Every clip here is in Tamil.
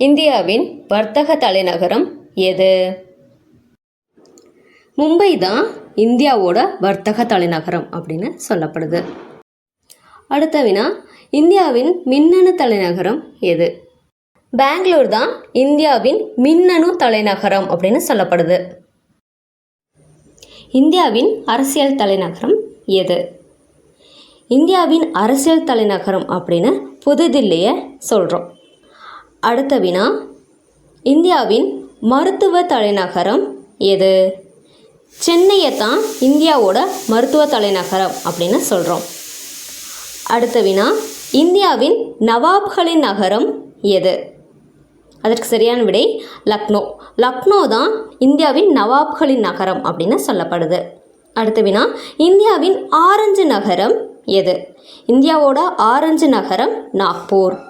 இந்தியாவின் வர்த்தக தலைநகரம் எது? மும்பை தான் இந்தியாவோட வர்த்தக தலைநகரம் அப்படின்னு சொல்லப்படுது. அடுத்த வினா இந்தியாவின் மின்னணு தலைநகரம் எது? பெங்களூர் தான் இந்தியாவின் மின்னணு தலைநகரம் அப்படின்னு சொல்லப்படுது. இந்தியாவின் அரசியல் தலைநகரம் எது? இந்தியாவின் அரசியல் தலைநகரம் அப்படின்னு புதுதில்லியை சொல்கிறோம் அடுத்த வினா இந்தியாவின் மருத்துவ தலைநகரம் எது? சென்னையை தான் இந்தியாவோட மருத்துவ தலைநகரம் அப்படின்னு சொல்கிறோம் அடுத்த வினா இந்தியாவின் நவாப்களின் நகரம் எது? அதற்கு சரியான விடை லக்னோ. லக்னோ தான் இந்தியாவின் நவாப்களின் நகரம் அப்படின்னு சொல்லப்படுது. அடுத்த வினா இந்தியாவின் ஆரஞ்சு நகரம் எது? இந்தியாவோட ஆரஞ்சு நகரம் நாக்பூர்.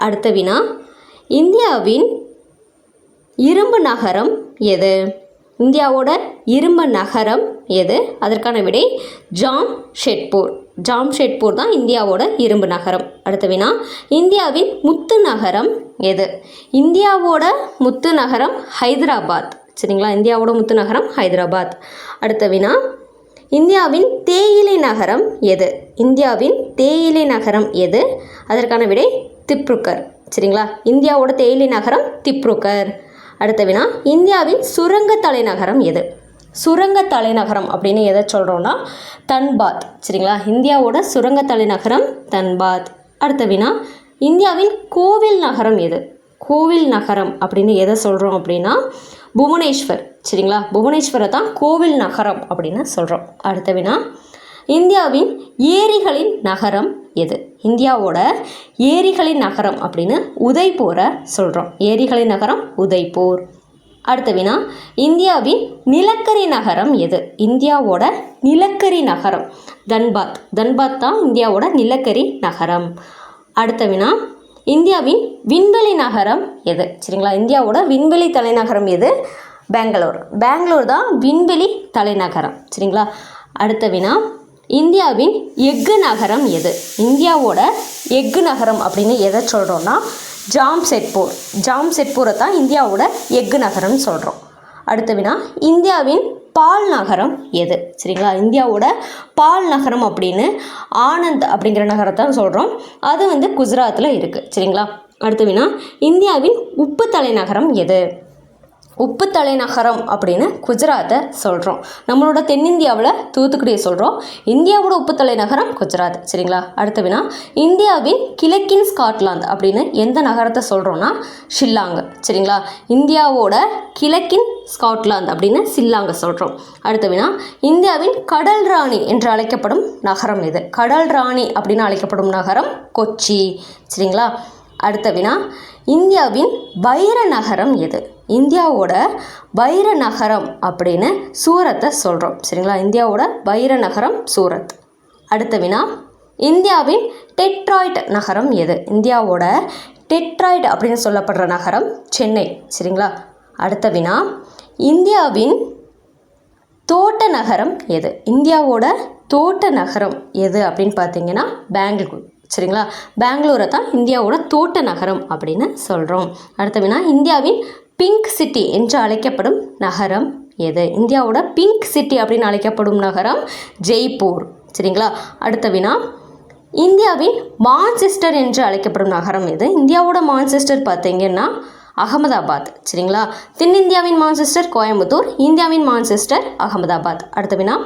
அடுத்த வினா. இந்தியாவின் இரும்பு நகரம் எது? இந்தியாவோட இரும்பு நகரம் எது? அதற்கான விடை ஜாம் ஷெட்பூர் ஜாம் ஷெட்பூர் தான் இந்தியாவோட இரும்பு நகரம். அடுத்த வினா. இந்தியாவின் முத்து நகரம் எது? இந்தியாவோட முத்து நகரம் ஹைதராபாத். சரிங்களா? இந்தியாவோட முத்து நகரம் ஹைதராபாத். அடுத்த வினா. இந்தியாவின் தேயிலை நகரம் எது? இந்தியாவின் தேயிலை நகரம் எது? அதற்கான விடை திப்ருக்கர். சரிங்களா? இந்தியாவோட தேயிலை நகரம் திப்ருக்கர். அடுத்த வினா இந்தியாவின் சுரங்க தலைநகரம் எது? சுரங்க தலைநகரம் அப்படின்னு எதை சொல்கிறோன்னா தன்பாத். சரிங்களா? இந்தியாவோட சுரங்க தலைநகரம் தன்பாத். அடுத்த வினா இந்தியாவின் கோவில் நகரம் எது? கோவில் நகரம் அப்படின்னு எதை சொல்கிறோம் அப்படின்னா புவனேஸ்வர். சரிங்களா? புவனேஸ்வரை தான் கோவில் நகரம் அப்படின்னு சொல்கிறோம் அடுத்த வினா இந்தியாவின் ஏரிகளின் நகரம் எது? இந்தியாவோட ஏரிகளின் நகரம் அப்படின்னு உதய்பூரை சொல்கிறோம் ஏரிகளின் நகரம் உதய்பூர். அடுத்த வினா இந்தியாவின் நிலக்கரி நகரம் எது? இந்தியாவோட நிலக்கரி நகரம். தன்பாத். தன்பாத் தான் இந்தியாவோட நிலக்கரி நகரம். அடுத்த வினா இந்தியாவின் விண்வெளி நகரம் எது? சரிங்களா? இந்தியாவோட விண்வெளி தலைநகரம் எது? பெங்களூர். பெங்களூர் தான் விண்வெளி தலைநகரம். சரிங்களா? அடுத்த வினா இந்தியாவின் எஃகு நகரம் எது? இந்தியாவோட எஃகு நகரம் அப்படின்னு எதை சொல்கிறோன்னா ஜாம்செட்பூர் ஜாம்செட்பூரை தான் இந்தியாவோட எஃகு நகரம்னு சொல்கிறோம் அடுத்த வினா இந்தியாவின் பால் நகரம் எது? சரிங்களா? இந்தியாவோட பால் நகரம் அப்படின்னு ஆனந்த் அப்படிங்கிற நகரத்தை சொல்கிறோம் அது வந்து குஜராத்தில் இருக்குது சரிங்களா? அடுத்த வினா இந்தியாவின் உப்பு தலைநகரம் எது? உப்பு தலைநகரம் அப்படின்னு குஜராத்தை சொல்கிறோம் நம்மளோட தென்னிந்தியாவில் தூத்துக்குடியை சொல்கிறோம் இந்தியாவோட உப்பு தலைநகரம் குஜராத். சரிங்களா? அடுத்த வினா இந்தியாவின் கிழக்கின் ஸ்காட்லாந்து அப்படின்னு எந்த நகரத்தை சொல்கிறோன்னா ஷில்லாங். சரிங்களா? இந்தியாவோட கிழக்கின் ஸ்காட்லாந்து அப்படின்னு சில்லாங்க சொல்கிறோம் அடுத்த வினா இந்தியாவின் கடல் ராணி என்று அழைக்கப்படும் நகரம் இது கடல் ராணி அப்படின்னு அழைக்கப்படும் நகரம் கொச்சி. சரிங்களா? அடுத்த வினா இந்தியாவின் வைர நகரம் எது? இந்தியாவோட வைர நகரம் அப்படின்னு சூரத்தை சொல்கிறோம் சரிங்களா? இந்தியாவோட வைர நகரம் சூரத். அடுத்த வினா இந்தியாவின் டெட்ராய்ட் நகரம் எது? இந்தியாவோட டெட்ராய்ட் அப்படின்னு சொல்லப்படுற நகரம் சென்னை. சரிங்களா? அடுத்த வினா இந்தியாவின் தோட்ட நகரம் எது? இந்தியாவோட தோட்ட நகரம் எது அப்படின்னு பார்த்தீங்கன்னா பெங்களூர். சரிங்களா? பெங்களூரை தான் இந்தியாவோட தோட்ட நகரம் அப்படின்னு சொல்கிறோம் அடுத்த வினா இந்தியாவின் பிங்க் சிட்டி என்று அழைக்கப்படும் நகரம் எது? இந்தியாவோட பிங்க் சிட்டி அப்படின்னு அழைக்கப்படும் நகரம் ஜெய்ப்பூர். சரிங்களா? அடுத்த வினா இந்தியாவின் மான்செஸ்டர் என்று அழைக்கப்படும் நகரம் எது? இந்தியாவோட மான்செஸ்டர் பார்த்தீங்கன்னா அகமதாபாத். சரிங்களா? தென்னிந்தியாவின் மான்செஸ்டர் கோயம்புத்தூர் இந்தியாவின் மான்செஸ்டர் அகமதாபாத். அடுத்த வினா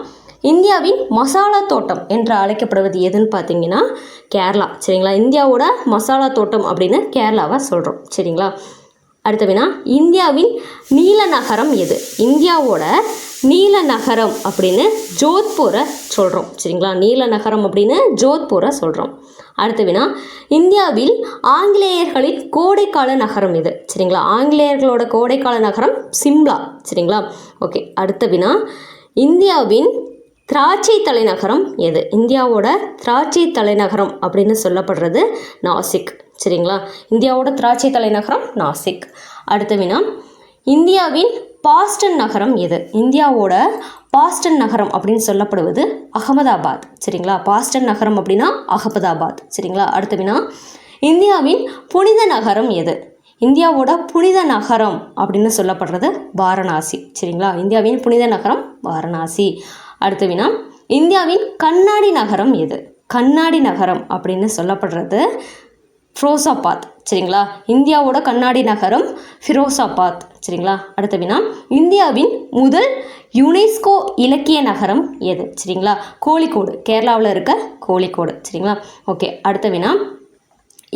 இந்தியாவின் மசாலா தோட்டம் என்று அழைக்கப்படுவது எதுன்னு பார்த்தீங்கன்னா கேரளா சரிங்களா? இந்தியாவோட மசாலா தோட்டம் அப்படின்னு கேரளாவை சொல்கிறோம் சரிங்களா? அடுத்த வினா இந்தியாவின் நீல நகரம் எது? இந்தியாவோட நீல நகரம் அப்படின்னு ஜோத்பூரை சொல்கிறோம் சரிங்களா? நீல நகரம் அப்படின்னு ஜோத்பூரை சொல்கிறோம் அடுத்த வினா இந்தியாவில் ஆங்கிலேயர்களின் கோடைக்கால நகரம் எது? சரிங்களா? ஆங்கிலேயர்களோட கோடைக்கால நகரம் சிம்லா சரிங்களா? ஓகே அடுத்த வினா இந்தியாவின் திராட்சை தலைநகரம் எது? இந்தியாவோட திராட்சை தலைநகரம் அப்படின்னு சொல்லப்படுறது நாசிக். சரிங்களா? இந்தியாவோட திராட்சை தலைநகரம் நாசிக். அடுத்த வினா இந்தியாவின் பாஸ்டன் நகரம் எது? இந்தியாவோட பாஸ்டன் நகரம் அப்படின்னு சொல்லப்படுவது அகமதாபாத். சரிங்களா? பாஸ்டன் நகரம் அப்படின்னா அகமதாபாத். சரிங்களா? அடுத்த வினா இந்தியாவின் புனித நகரம் எது? இந்தியாவோட புனித நகரம் அப்படின்னு சொல்லப்படுறது வாரணாசி. சரிங்களா? இந்தியாவின் புனித நகரம் வாரணாசி. அடுத்த வினா. இந்தியாவின் கண்ணாடி நகரம் எது? கண்ணாடி நகரம் அப்படின்னு சொல்லப்படுறது ஃபிரோசாபாத் சரிங்களா? இந்தியாவோட கண்ணாடி நகரம் ஃபிரோசாபாத் சரிங்களா? அடுத்த வினா. இந்தியாவின் முதல் யுனெஸ்கோ இலக்கிய நகரம் எது? சரிங்களா? கோழிக்கோடு கேரளாவில் இருக்க கோழிக்கோடு சரிங்களா? ஓகே அடுத்த வினா.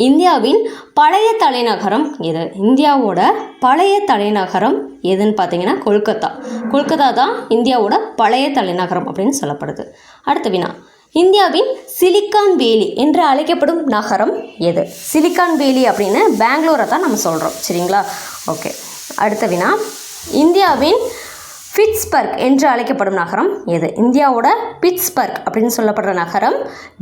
இந்தியாவின் பழைய தலைநகரம் எது? இந்தியாவோட பழைய தலைநகரம் எதுன்னு பார்த்தீங்கன்னா கொல்கத்தா. கொல்கத்தா தான் இந்தியாவோட பழைய தலைநகரம் அப்படின்னு சொல்லப்படுது. அடுத்த வினா. இந்தியாவின் சிலிக்கான் வேலி என்று அழைக்கப்படும் நகரம் எது? சிலிக்கான் வேலி அப்படின்னு பெங்களூரை தான் நம்ம சொல்கிறோம் சரிங்களா? ஓகே. அடுத்த வினா. இந்தியாவின் பிட்ஸ்பர்க் என்று அழைக்கப்படும் நகரம் எது? இந்தியாவோட பிட்ஸ்பர்க் அப்படின்னு சொல்லப்படுற நகரம்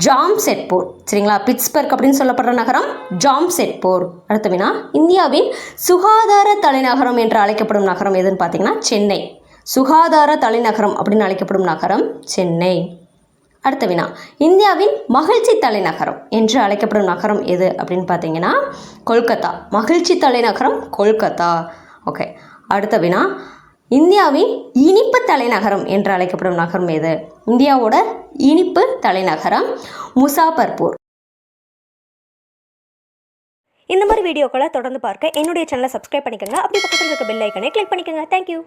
ஜாம்செட்பூர் சரிங்களா? பிட்ஸ்பர்க் அப்படின்னு சொல்லப்படுற நகரம் ஜாம்செட்பூர் அடுத்த வினா இந்தியாவின் சுகாதார தலைநகரம் என்று அழைக்கப்படும் நகரம் எதுன்னு பார்த்தீங்கன்னா சென்னை. சுகாதார தலைநகரம் அப்படின்னு அழைக்கப்படும் நகரம் சென்னை. அடுத்த வினா இந்தியாவின் மகிழ்ச்சி தலைநகரம் என்று அழைக்கப்படும் நகரம் எது அப்படின்னு பார்த்தீங்கன்னா கொல்கத்தா. மகிழ்ச்சி தலைநகரம் கொல்கத்தா. ஓகே. அடுத்த வினா இந்தியாவின் இனிப்பு தலைநகரம் என்று அழைக்கப்படும் நகரம் எது? இந்தியாவோட இனிப்பு தலைநகரம் முசாபர்பூர் இந்த மாதிரி வீடியோக்களை தொடர்ந்து பார்க்க என்னுடைய சேனலை சப்ஸ்கிரைப் பண்ணிக்கோங்க. அப்படி பக்கத்தில் இருக்க பெல் ஐக்கனை கிளிக் பண்ணிக்கோங்க. தேங்க்யூ